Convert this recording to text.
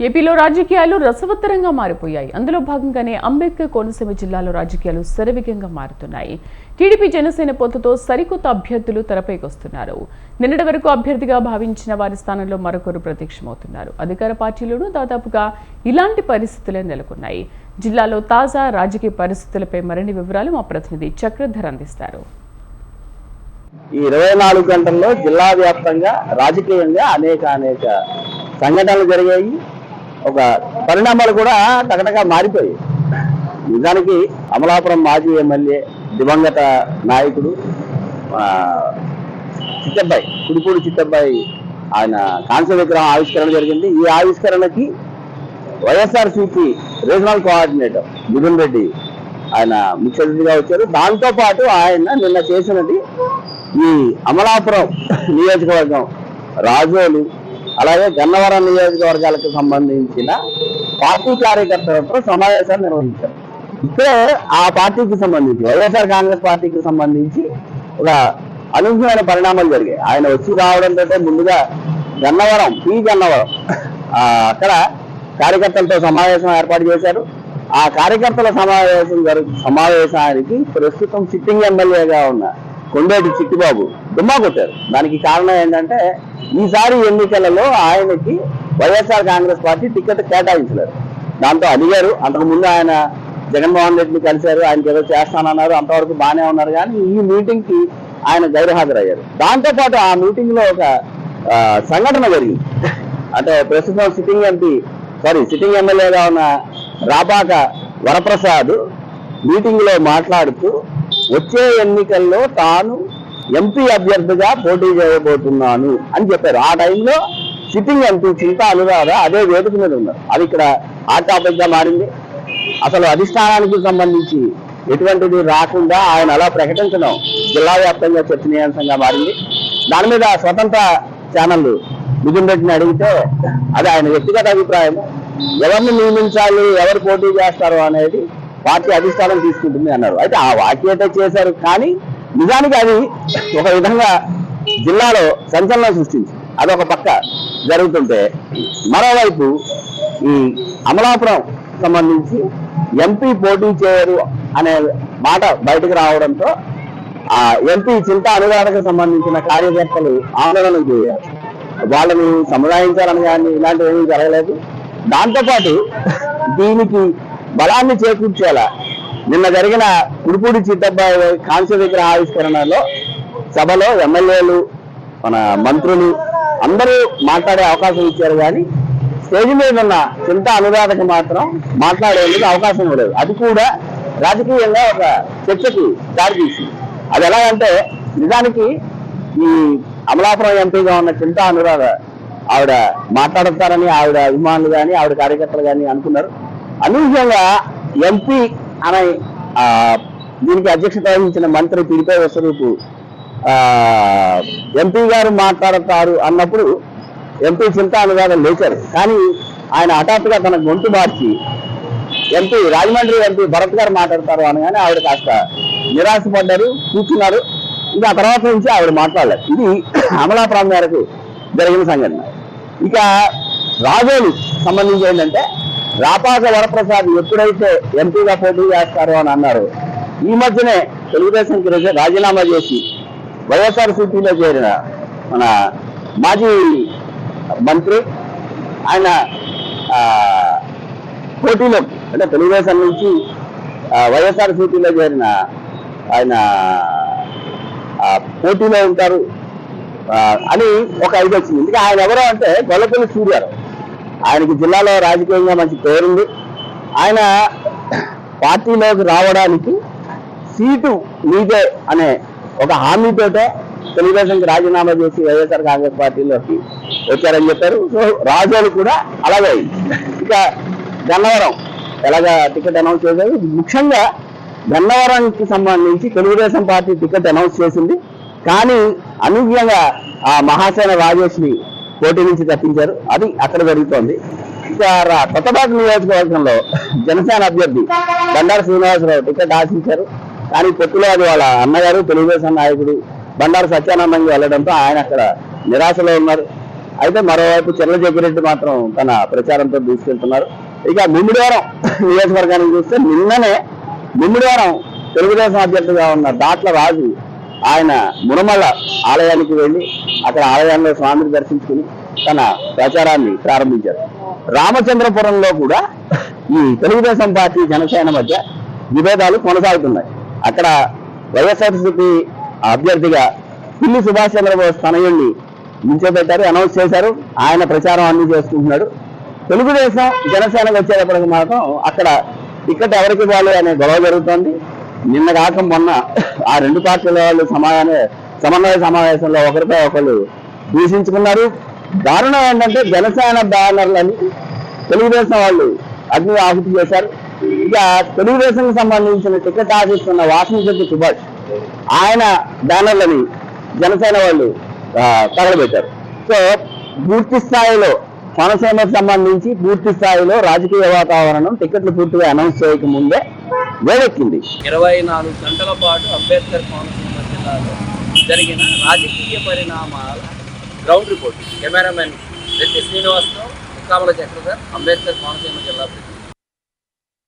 ఏపీలో రాజకీయాలు రసవత్తరంగా మారిపోయాయి. అందులో భాగంగానే అంబేద్కర్ కోనసీమ జిల్లాలో రాజకీయాలు శరవేగంగా మారుతున్నాయి. టీడీపీ జనసేన పొత్తుతో సరికొత్త అభ్యర్థులు తెరపైకి వస్తున్నారు. నిన్నటి వరకు అభ్యర్థిగా భావించిన వారి స్థానంలో మరొకరు ప్రత్యక్షమవుతున్నారు. అధికార పార్టీలోనూ దాదాపుగా ఇలాంటి పరిస్థితులే నెలకొన్నాయి. జిల్లాలో తాజా రాజకీయ పరిస్థితులపై మరిన్ని వివరాలు మా ప్రతినిధి చక్రధర్ అందిస్తారు. ఈ ఇరవై నాలుగు గంటల్లో జిల్లా వ్యాప్తంగా రాజకీయంగా అనేక అనేక సంఘటనలు జరిగాయి. ఒక పరిణామాలు కూడా టకటగా మారిపోయాయి. నిజానికి అమలాపురం మాజీ ఎమ్మెల్యే దివంగత నాయకుడు చిత్తబ్బాయి చిట్టబ్బాయి కుడిపూడి చిట్టబ్బాయి ఆయన కాంస్య విగ్రహం ఆవిష్కరణ జరిగింది. ఈ ఆవిష్కరణకి YSRCP regional coordinator Mithun Reddy ఆయన ముఖ్య అతిథిగా వచ్చారు. దాంతో పాటు ఆయన నిన్న చేసినది ఈ అమలాపురం నియోజకవర్గం రాజోలు అలాగే గన్నవరం నియోజకవర్గాలకు సంబంధించిన పార్టీ కార్యకర్తలతో సమావేశాలు నిర్వహించారు. ఇక్కడే ఆ పార్టీకి సంబంధించి వైఎస్ఆర్ కాంగ్రెస్ పార్టీకి సంబంధించి ఒక అనూహ్యమైన పరిణామాలు జరిగాయి. ఆయన వచ్చి రావడంతో ముందుగా గన్నవరం పి గన్నవరం అక్కడ కార్యకర్తలతో సమావేశం ఏర్పాటు చేశారు. ఆ కార్యకర్తల సమావేశం జరుగు సమావేశానికి ప్రస్తుతం సిట్టింగ్ ఎమ్మెల్యేగా ఉన్న కొండేటి చిట్టిబాబు దుమ్మా కొట్టారు. దానికి కారణం ఏంటంటే ఈసారి ఎన్నికలలో ఆయనకి వైఎస్ఆర్ కాంగ్రెస్ పార్టీ టికెట్ కేటాయించలేదు. దాంతో అడిగారు అంతకుముందు ఆయన జగన్మోహన్ రెడ్డిని కలిశారు ఆయనకి ఏదో చేస్తానన్నారు అంతవరకు బాగానే ఉన్నారు కానీ ఈ మీటింగ్కి ఆయన గైర్హాజరయ్యారు. దాంతో పాటు ఆ మీటింగ్లో ఒక సంఘటన జరిగింది. అంటే ప్రస్తుతం సిట్టింగ్ ఎంపీ సారీ సిట్టింగ్ ఎమ్మెల్యేగా ఉన్న రాపాక వరప్రసాద్ మీటింగ్లో మాట్లాడుతూ వచ్చే ఎన్నికల్లో తాను ఎంపీ అభ్యర్థిగా పోటీ చేయబోతున్నాను అని చెప్పారు. ఆ టైంలో సిట్టింగ్ ఎంపీ చింతా అనురాధ అదే వేదిక మీద ఉన్నారు. అది ఇక్కడ ఆ టాపిక్గా మారింది. అసలు అధిష్టానానికి సంబంధించి ఎటువంటిది రాకుండా ఆయన అలా ప్రకటించడం జిల్లా వ్యాప్తంగా చర్చనీయాంశంగా మారింది. దాని మీద స్వతంత్ర ఛానల్ మిథున్ రెడ్డిని అడిగితే అది ఆయన వ్యక్తిగత అభిప్రాయం ఎవరిని నియమించాలి ఎవరు పోటీ చేస్తారు అనేది పార్టీ అధిష్టానం తీసుకుంటుంది అన్నారు. అయితే ఆ వాక్యత చేశారు కానీ నిజానికి అది ఒక విధంగా జిల్లాలో సంచలనం సృష్టించి అదొక పక్క జరుగుతుంటే మరోవైపు ఈ అమలాపురం సంబంధించి ఎంపీ పోటీ చేయరు అనే మాట బయటకు రావడంతో ఆ ఎంపీ చింత అనురాధకు సంబంధించిన కార్యకర్తలు ఆందోళన చేయారు. వాళ్ళని సముదాయించాలని కానీ ఇలాంటివి ఏమీ జరగలేదు. దాంతోపాటు దీనికి బలాన్ని చేకూర్చేలా నిన్న జరిగిన కుడిపూడి చిట్టబ్బాయి కాంస్య విగ్రహ ఆవిష్కరణలో సభలో ఎమ్మెల్యేలు మన మంత్రులు అందరూ మాట్లాడే అవకాశం ఇచ్చారు కానీ స్టేజ్ మీద ఉన్న చింత అనురాధకు మాత్రం మాట్లాడేందుకు అవకాశం ఇవ్వలేదు అది కూడా రాజకీయంగా ఒక చర్చకు దారితీసింది అది ఎలాగంటే నిజానికి ఈ అమలాపురం ఎంపీగా ఉన్న చింత అనురాధ ఆవిడ మాట్లాడతారని ఆవిడ అభిమానులు కానీ ఆవిడ కార్యకర్తలు కానీ అనుకున్నారు. అనూహ్యంగా ఎంపీ దీనికి అధ్యక్షత వహించిన మంత్రి పిడిపై వసరూపు ఆ, ఎంపీ గారు మాట్లాడతారు అన్నప్పుడు ఎంపీ చింతా గారు లేచారు. కానీ ఆయన హఠాత్తుగా తన గొంతు మార్చి ఎంపీ రాజమండ్రి ఎంపీ భరత్ గారు మాట్లాడతారు అనగానే ఆవిడ కాస్త నిరాశపడ్డారు కూర్చున్నారు. ఇంకా ఆ తర్వాత నుంచి ఆవిడ మాట్లాడలేదు. ఇది అమలాపురం మేరకు జరిగిన సంఘటన. ఇక రాజోలు సంబంధించి ఏంటంటే రాపాక వరప్రసాద్ ఎప్పుడైతే ఎంపీగా పోటీ చేస్తారో అని అన్నారు. ఈ మధ్యనే తెలుగుదేశంకి రాజీనామా చేసి వైఎస్ఆర్ సిపిలో చేరిన మన మాజీ మంత్రి ఆయన పోటీలో అంటే తెలుగుదేశం నుంచి వైఎస్ఆర్ సిపిలో చేరిన ఆయన పోటీలో ఉంటారు. అని ఒక ఇది వచ్చింది. ఎందుకంటే ఆయన ఎవరో అంటే గొల్లపల్లి సూర్యారావు. ఆయనకి జిల్లాలో రాజకీయంగా మంచి పేరుంది. ఆయన పార్టీలోకి రావడానికి సీటు మీదే అనే ఒక హామీతోటే తెలుగుదేశంకి రాజీనామా చేసి వైఎస్ఆర్ కాంగ్రెస్ పార్టీలోకి వచ్చారని చెప్పారు. సో రాజోలు కూడా అలాగే ఇక గన్నవరం ఎలాగా టికెట్ అనౌన్స్ చేశారు? ముఖ్యంగా గన్నవరానికి సంబంధించి తెలుగుదేశం పార్టీ టికెట్ అనౌన్స్ చేసింది. కానీ అనూహ్యంగా ఆ మహాసేన రాజేశ్వరి పోటీ నుంచి తప్పించారు. అది అక్కడ జరుగుతోంది. ఇక రా- కొత్తపేట నియోజకవర్గంలో జనసేన అభ్యర్థి బండారు శ్రీనివాసరావు టికెట్ ఆశించారు. కానీ పొత్తులో అది వాళ్ళ అన్నగారు తెలుగుదేశం నాయకుడు బండారు సత్యానందంగా వెళ్ళడంతో ఆయన అక్కడ నిరాశలో ఉన్నారు. అయితే మరోవైపు చెర్ల జగ్గిరెడ్డి మాత్రం తన ప్రచారంతో దూసుకెళ్తున్నారు. ఇక ముమ్మిడివారం నియోజకవర్గానికి చూస్తే నిన్ననే ముమ్మిడివారం తెలుగుదేశం అభ్యర్థిగా ఉన్న దాట్ల రాజు ఆయన మునమల ఆలయానికి వెళ్ళి అక్కడ ఆలయంలో స్వామిని దర్శించుకుని తన ప్రచారాన్ని ప్రారంభించారు. రామచంద్రపురంలో కూడా ఈ తెలుగుదేశం పార్టీ జనసేన మధ్య విభేదాలు కొనసాగుతున్నాయి. అక్కడ వైఎస్ఆర్సీపీ అభ్యర్థిగా పిల్లి సుభాష్ చంద్రబోస్ తనయుణ్ణి నిల్చోబెట్టారు అనౌన్స్ చేశారు. ఆయన ప్రచారం అన్ని చేసుకుంటున్నాడు. తెలుగుదేశం జనసేనకు వచ్చేటప్పటికి మాత్రం అక్కడ టికెట్ ఎవరికి ఇవ్వాలి అనే గొడవ జరుగుతోంది. నిన్న కాక మొన్న ఆ రెండు పార్టీల వాళ్ళు సమాధాన సమన్వయ సమావేశంలో ఒకరిపై ఒకరు దూషించుకున్నారు. దారుణం ఏంటంటే జనసేన బ్యానర్లని తెలుగుదేశం వాళ్ళు అగ్ని ఆహుతి చేశారు. ఇక తెలుగుదేశం సంబంధించిన టికెట్ ఆశిస్తున్న వాసనశెట్టి సుభాష్ ఆయన బ్యానర్లని జనసేన వాళ్ళు తగలబెట్టారు. సో పూర్తి స్థాయిలో కోనసీమకు సంబంధించి పూర్తి స్థాయిలో రాజకీయ వాతావరణం టికెట్లు పూర్తిగా అనౌన్స్ చేయక ముందే వేడెక్కింది. ఇరవై నాలుగు గంటల పాటు అంబేద్కర్ కోనసీమ జిల్లాలో జరిగిన రాజకీయ పరిణామాల ground report. Cameraman Reddy Srinivasarao Mukkamala Chakradhar Ambedkar Konaseema జిల్లా